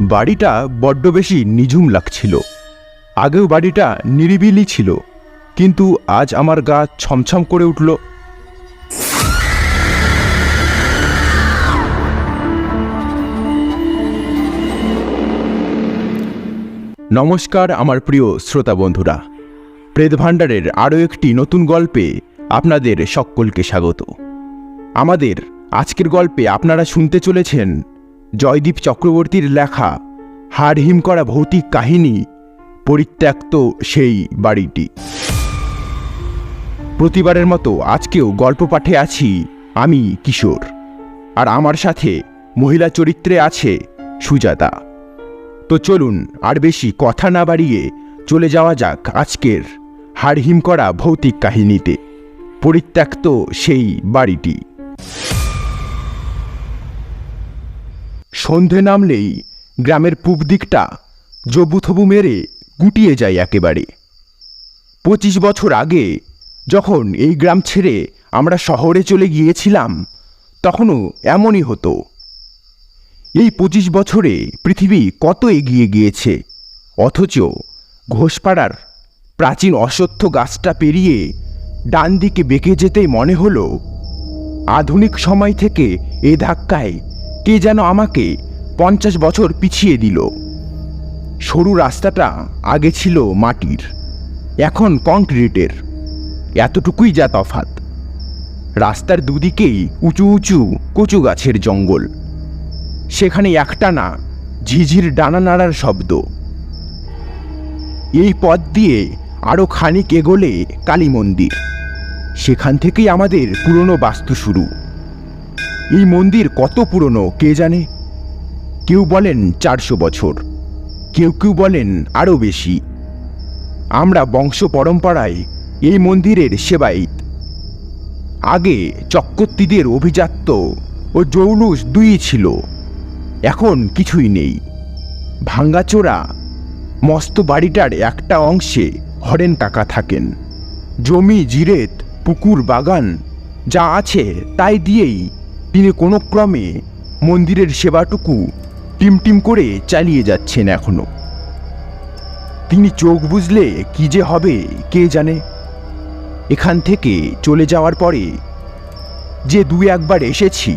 বাড়িটা বড্ড বেশি নিঝুম লাগছিল। আগেও বাড়িটা নিরিবিলি ছিল, কিন্তু আজ আমার গা ছমছম করে উঠল। নমস্কার আমার প্রিয় শ্রোতা বন্ধুরা, প্রেত ভাণ্ডারের আরও একটি নতুন গল্পে আপনাদের সকলকে স্বাগত। আমাদের আজকের গল্পে আপনারা শুনতে চলেছেন জয়দীপ চক্রবর্তীর লেখা হাড়হিম করা ভৌতিক কাহিনী পরিত্যক্ত সেই বাড়িটি। প্রতিবারের মতো আজকেও গল্প পাঠে আছি আমি কিশোর আর আমার সাথে মহিলা চরিত্রে আছে সুজাতা। তো চলুন আর বেশি কথা না বাড়িয়ে চলে যাওয়া যাক আজকের হাড়হিম করা ভৌতিক কাহিনীতে। পরিত্যক্ত সেই বাড়িটি। সন্ধে নামলেই গ্রামের পূব দিকটা জবুথবু মেরে গুটিয়ে যায় একেবারে। পঁচিশ বছর আগে যখন এই গ্রাম ছেড়ে আমরা শহরে চলে গিয়েছিলাম, তখনও এমনই হতো। এই পঁচিশ বছরে পৃথিবী কত এগিয়ে গিয়েছে, অথচ ঘোষপাড়ার প্রাচীন অশ্বত্থ গাছটা পেরিয়ে ডান দিকে বেঁকে যেতেই মনে হলো, আধুনিক সময় থেকে এ ধাক্কায় কে যেন আমাকে পঞ্চাশ বছর পিছিয়ে দিল। সরু রাস্তাটা আগে ছিল মাটির, এখন কংক্রিটের। এতটুকুই যা তফাত রাস্তার দুদিকেই উঁচু উঁচু কচু গাছের জঙ্গল। সেখানে একটানা ঝিঝির ডানা নাড়ার শব্দ। এই পথ দিয়ে আরও খানিক এগোলে কালী মন্দির সেখান থেকেই আমাদের পুরনো বাস্তু শুরু। এই মন্দির কত পুরনো, কে জানে? কেউ বলেন চারশো বছর, কেউ কেউ বলেন আরও বেশি। আমরা বংশ পরম্পরায় এই মন্দিরের সেবায়িত। আগে চক্রবর্তীদের অভিজাত্য ও জৌলুস দুই ছিল, এখন কিছুই নেই। ভাঙ্গাচোরা, মস্ত বাড়িটার একটা অংশে হরেন কাকা থাকেন। জমি, জিরেত, পুকুর, বাগান যা আছে তাই দিয়েই তিনি কোনো ক্রমে মন্দিরের সেবাটুকু টিমটিম করে চালিয়ে যাচ্ছেন এখনও। তিনি চোখ বুঝলে কি যে হবে, কে জানে? এখান থেকে চলে যাওয়ার পরে যে দুই একবার এসেছি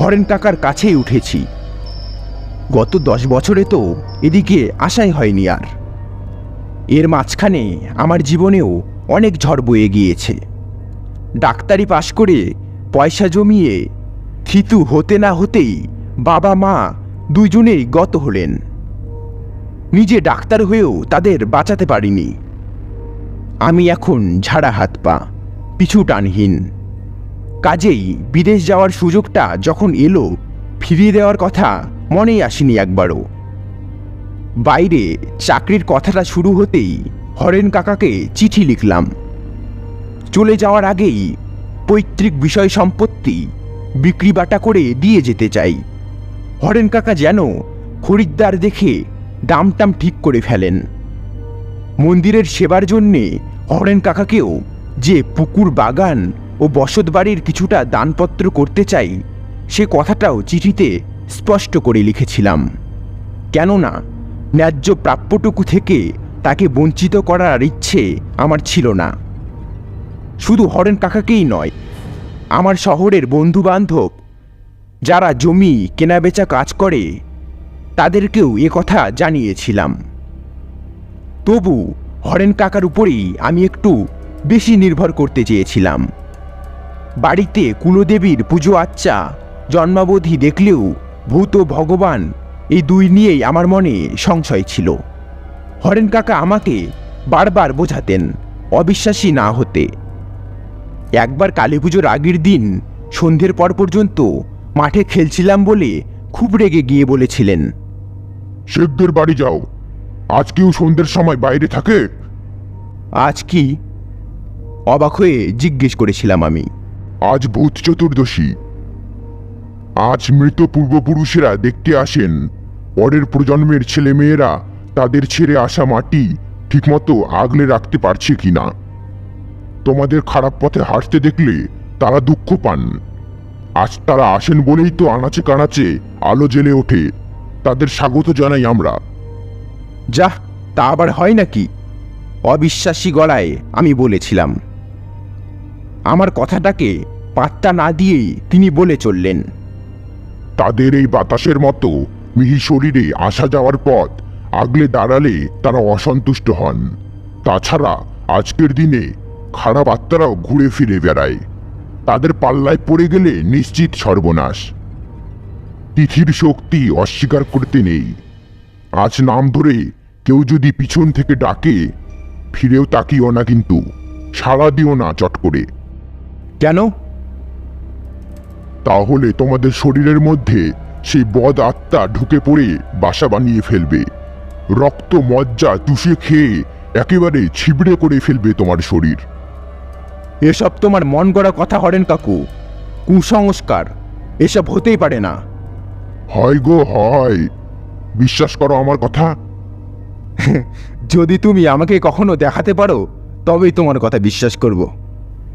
হরেন কাকার কাছেই উঠেছি। গত দশ বছরে তো এদিকে আশাই হয়নি আর। এর মাঝখানে আমার জীবনেও অনেক ঝড় বয়ে গিয়েছে। ডাক্তারি পাশ করে পয়সা জমিয়ে থিতু হতে না হতেই বাবা মা দুইজনেই গত হলেন। নিজে ডাক্তার হয়েও তাদের বাঁচাতে পারিনি। আমি এখন ঝাড়া হাত পা, পিছু টানহীন। কাজেই বিদেশ যাওয়ার সুযোগটা যখন এলো, ফিরিয়ে দেওয়ার কথা মনেই আসেনি একবারও। বাইরে চাকরির কথাটা শুরু হতেই হরেন কাকাকে চিঠি লিখলাম। চলে যাওয়ার আগেই পৈতৃক বিষয় সম্পত্তি বিক্রি বাটা করে দিয়ে যেতে চাই। হরেন কাকা যেন খরিদ্দার দেখে দামটাম ঠিক করে ফেলেন। মন্দিরের সেবার জন্যে হরেন কাকাকেও যে পুকুর বাগান ও বসত বাড়ির কিছুটা দানপত্র করতে চাই, সে কথাটাও চিঠিতে স্পষ্ট করে লিখেছিলাম। কেননা ন্যায্য প্রাপ্যটুকু থেকে তাকে বঞ্চিত করার ইচ্ছে আমার ছিল না। শুধু হরেন কাকাকেই নয় আমার শহরের বন্ধু বান্ধব যারা জমি কেনাবেচা কাজ করে, তাদেরকেও এ কথা জানিয়েছিলাম। তবু হরেন কাকার উপরেই আমি একটু বেশি নির্ভর করতে চেয়েছিলাম। বাড়িতে কুলদেবীর পুজো আচ্চা জন্মাবধি দেখলেও ভূত ভগবান এই দুই নিয়েই আমার মনে সংশয় ছিল। হরেন কাকা আমাকে বারবার বোঝাতেন, অবিশ্বাসী না হতে। একবার কালী পুজোর আগের দিন সন্ধ্যের পর পর্যন্ত মাঠে খেলছিলাম বলে খুব রেগে গিয়ে বলেছিলেন। শেখদের বাড়ি যাও। আজ কেউ সন্ধ্যের সময় বাইরে থাকে? আজ কি? অবাক হয়ে জিজ্ঞেস করেছিলাম আমি। আজ ভূত চতুর্দশী। আজ মৃত পূর্বপুরুষেরা দেখতে আসেন। পরের প্রজন্মের ছেলেমেয়েরা তাদের ছেড়ে আসা মাটি ঠিকমতো আগলে রাখতে পারছে কিনা। তোমাদের খারাপ পথে হাঁটতে দেখলে তারা দুঃখ পান। আজ তারা আসেন বলেই তো আনাচে কানাচে আলো জ্বেলে ওঠে। তাদের স্বাগত জানাই আমরা। যাহ তা আবার হয় নাকি? অবিশ্বাসী গলায় আমি বলেছিলাম। আমার কথাটাকে পাত্তা না দিয়েই তিনি বলে চললেন। তাদের এই বাতাসের মতো মিহি শরীরে আসা যাওয়ার পথ আগলে দাঁড়ালে তারা অসন্তুষ্ট হন। তাছাড়া আজকের দিনে খারাপ আত্মারাও ঘুরে ফিরে বেড়ায়। তাদের পাল্লায় পড়ে গেলে নিশ্চিত সর্বনাশ। তিথির শক্তি অস্বীকার করতে নেই। আজ নাম ধরে কেউ যদি পিছন থেকে ডাকে ফিরেও তাকিও না কিন্তু সাড়া দিও না চট করে। কেন? তাহলে তোমাদের শরীরের মধ্যে সেই বদ আত্মা ঢুকে পড়ে বাসা বানিয়ে ফেলবে। রক্ত মজ্জা চুষে খেয়ে একেবারে ছিবড়ে করে ফেলবে তোমার শরীর। এসব তোমার মন গড়া কথা হরেন কাকু। কুসংস্কার এসব হতেই পারে না। হয় গো হয়। বিশ্বাস করো আমার কথা। যদি তুমি আমাকে কখনো দেখাতে পারো তবেই তোমার কথা বিশ্বাস করব।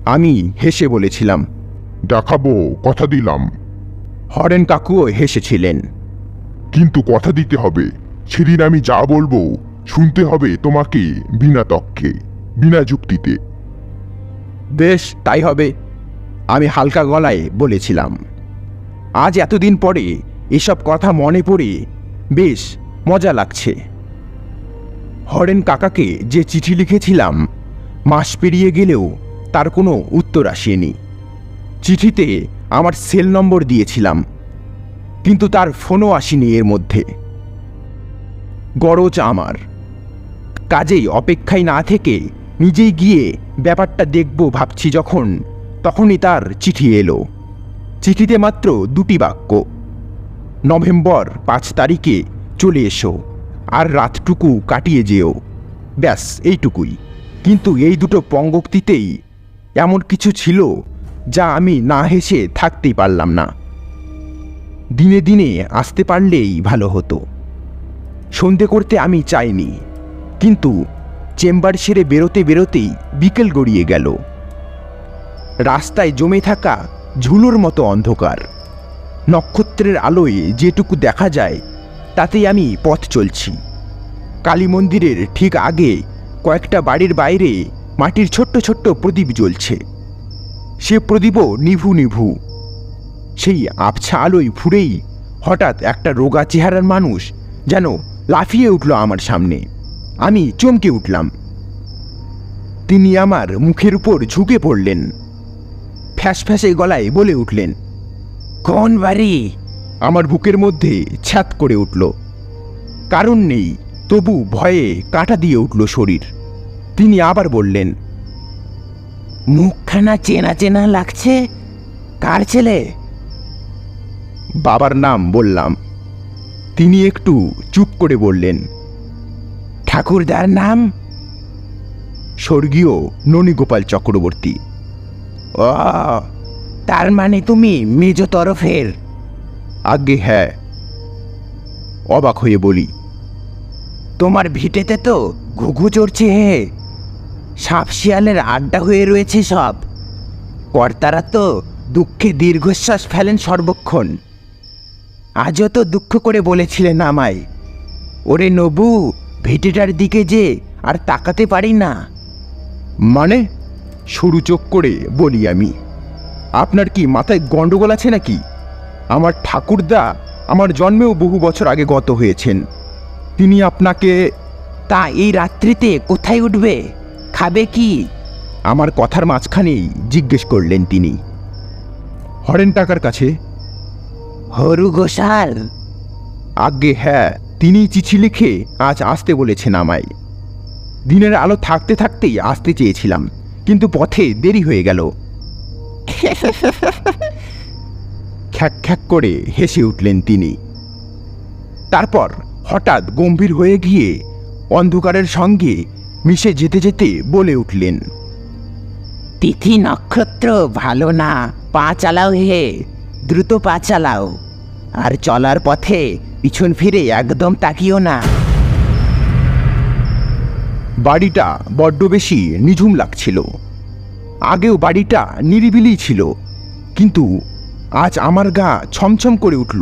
আমি হেসে বলেছিলাম। দেখাবো কথা দিলাম। হরেন কাকুও হেসেছিলেন। কিন্তু কথা দিতে হবে। সেদিন আমি যা বলব শুনতে হবে তোমাকে বিনা তক্কে বিনা যুক্তিতে। বেশ, তাই হবে। আমি হালকা গলায় বলেছিলাম। আজ এতদিন পরে এসব কথা মনে পড়ে বেশ মজা লাগছে। হরেন কাকাকে যে চিঠি লিখেছিলাম, মাস পেরিয়ে গেলেও তার কোনো উত্তর আসেনি। চিঠিতে আমার সেল নম্বর দিয়েছিলাম, কিন্তু তার ফোনও আসেনি এর মধ্যে। গরজ আমার। কাজেই অপেক্ষায় না থেকে নিজেই গিয়ে ব্যাপারটা দেখব ভাবছি যখন। তখনই তার চিঠি এলো। চিঠিতে মাত্র দুটি বাক্য। নভেম্বর পাঁচ তারিখে চলে এসো, আর রাতটুকু কাটিয়ে যেও। ব্যাস, এইটুকুই। কিন্তু এই দুটো পঙ্গক্তিতেই এমন কিছু ছিল যা আমি না হেসে থাকতেই পারলাম না। দিনে দিনে আসতে পারলেই ভালো হতো। সন্ধে করতে আমি চাইনি, কিন্তু চেম্বার সেরে বেরোতে বেরোতেই বিকেল গড়িয়ে গেল। রাস্তায় জমে থাকা ঝুলোর মতো অন্ধকার। নক্ষত্রের আলোয় যেটুকু দেখা যায়, তাতেই আমি পথ চলছি। কালী মন্দিরের ঠিক আগে কয়েকটা বাড়ির বাইরে মাটির ছোট্ট ছোট্ট প্রদীপ জ্বলছে। সে প্রদীপও নিভু নিভু। সেই আবছা আলোয় ফুরেই হঠাৎ একটা রোগা চেহারার মানুষ যেন লাফিয়ে উঠল আমার সামনে। আমি চমকে উঠলাম। তিনি আমার মুখের উপর ঝুঁকে পড়লেন। ফ্যাস ফ্যাসে গলায় বলে উঠলেন কোন বাড়ি? আমার বুকের মধ্যে ছ্যাত করে উঠল। কারণ নেই তবু ভয়ে কাটা দিয়ে উঠল শরীর। তিনি আবার বললেন মুখখানা চেনা চেনা লাগছে? কার ছেলে? বাবার নাম বললাম। তিনি একটু চুপ করে বললেন ঠাকুরদার নাম? স্বর্গীয় ননীগোপাল চক্রবর্তী। ও তার মানে তুমি মেজ তরফের। আজ্ঞে হ্যাঁ। অবাক হয়ে বলি। তোমার ভিটেতে তো ঘুঘু চড়ছে হে। সাপ শিয়ালের আড্ডা হয়ে রয়েছে সব। কর্তারা তো দুঃখে দীর্ঘশ্বাস ফেলেন সর্বক্ষণ। আজও তো দুঃখ করে বলেছিলেন আমায় ওরে নবু ভিটেটার দিকে যে আর তাকাতে পারি না। মানে? সরু চোখ করে বলি আমি। আপনার কি মাথায় গন্ডগোল আছে নাকি? আমার ঠাকুরদা আমার জন্মেও বহু বছর আগে গত হয়েছেন। তিনি আপনাকে তা এই রাত্রিতে কোথায় উঠবে? খাবে কি? আমার কথার মাঝখানেই জিজ্ঞেস করলেন তিনি। হরেন টাকার কাছে? হরু ঘোষাল আজ্ঞে হ্যাঁ। তিনি চিঠি লিখে আজ আসতে বলেছেন আমায়। দিনের আলো থাকতে থাকতেই আসতে চেয়েছিলাম, কিন্তু পথে দেরি হয়ে গেল। খ্যাক খ্যাক করে হেসে উঠলেন তিনি। তারপর হঠাৎ গম্ভীর হয়ে গিয়ে অন্ধকারের সঙ্গে মিশে যেতে যেতে বলে উঠলেন, তিথি নক্ষত্র, ভালো না, পা চালাও হে, দ্রুত পা চালাও। আর চলার পথে পিছন ফিরে একদম তাকিও না। বাড়িটা বড্ড বেশি নিঝুম লাগছিল। আগেও বাড়িটা নিরিবিলি ছিল, কিন্তু আজ আমার গা ছমছম করে উঠল।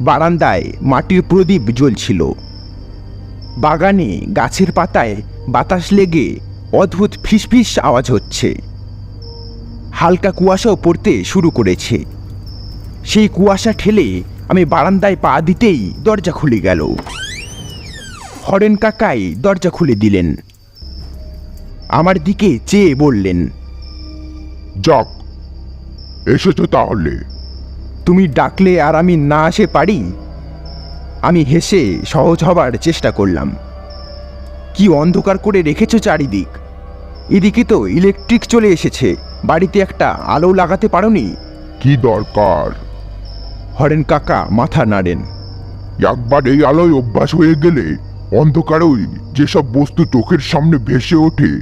বারান্দায় মাটির প্রদীপ জ্বলছিল। বাগানে গাছের পাতায় বাতাস লেগে অদ্ভুত ফিসফিস আওয়াজ হচ্ছে। হালকা কুয়াশাও পড়তে শুরু করেছে। সেই কুয়াশা ঠেলে আমি বারান্দায় পা দিতেই দরজা খুলে গেল। হরেন কাকাই দরজা খুলে দিলেন। আমার দিকে চেয়ে বললেন যাক এসেছ তাহলে। তুমি ডাকলে আর আমি না আসে পারি? আমি হেসে সহজ হবার চেষ্টা করলাম। কি অন্ধকার করে রেখেছো চারিদিক? এদিকে তো ইলেকট্রিক চলে এসেছে। বাড়িতে একটা আলো লাগাতে পারোনি? কি দরকার? হরেন কাকা মাথা নাড়েন। একবার এই আলোয় অভ্যাস হয়ে গেলে অন্ধকারেই যেসব বস্তু চোখের সামনে ভেসে ওঠে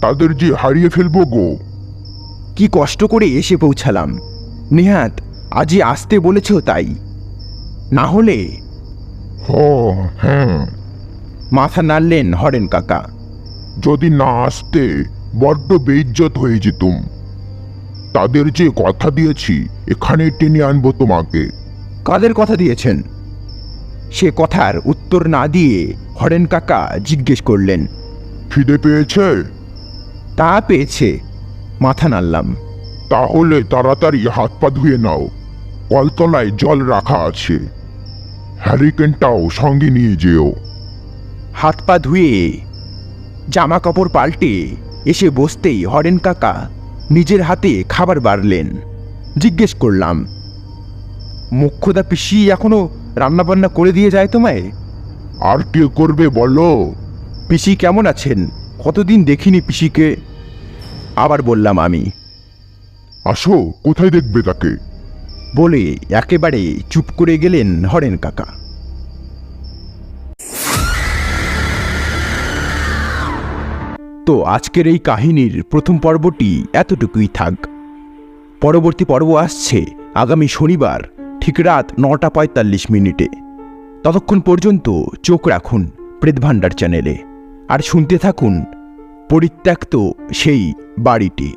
তাদের যে হারিয়ে ফেলব গো। কি কষ্ট করে এসে পৌঁছালাম। নেহাত আজই আসতে বলেছ তাই। না হলে? হ্যাঁ। মাথা নাড়লেন হরেন কাকা। যদি না আসতে বড্ড বেইজ্জত হয়ে যেতুম। তাদের যে কথা দিয়েছি এখানে টেনে আনব তোমাকে। কাদের কথা দিয়েছেন? সে কথার উত্তর না দিয়ে হরেন কাকা জিজ্ঞেস করলেন। খিদে পেয়েছে? তা পেয়েছে মাথা নাড়লাম। তাহলে তাড়াতাড়ি হাত পা ধুয়ে নাও কলতলায় জল রাখা আছে। হ্যারিকেনটাও সঙ্গে নিয়ে যেও। হাত পা ধুয়ে জামা কাপড় পাল্টে এসে বসতেই হরেন কাকা নিজের হাতে খাবার বাড়লেন। জিজ্ঞেস করলাম মুখ্যদা পিসি এখনও রান্নাবান্না করে দিয়ে যায় তোমায়? আর কে করবে বলো। পিসি কেমন আছেন? কতদিন দেখিনি পিসিকে। আবার বললাম আমি। আসো কোথায় দেখবে তাকে? বলে একেবারে চুপ করে গেলেন হরেন কাকা। তো আজকের এই কাহিনীর প্রথম পর্বটি এতটুকুই থাক। পরবর্তী পর্ব আসছে আগামী শনিবার, ঠিক রাত নটা পঁয়তাল্লিশ মিনিটে। ততক্ষণ পর্যন্ত চোখ রাখুন প্রেতভাণ্ডার চ্যানেলে। আর শুনতে থাকুন পরিত্যক্ত সেই বাড়িটি।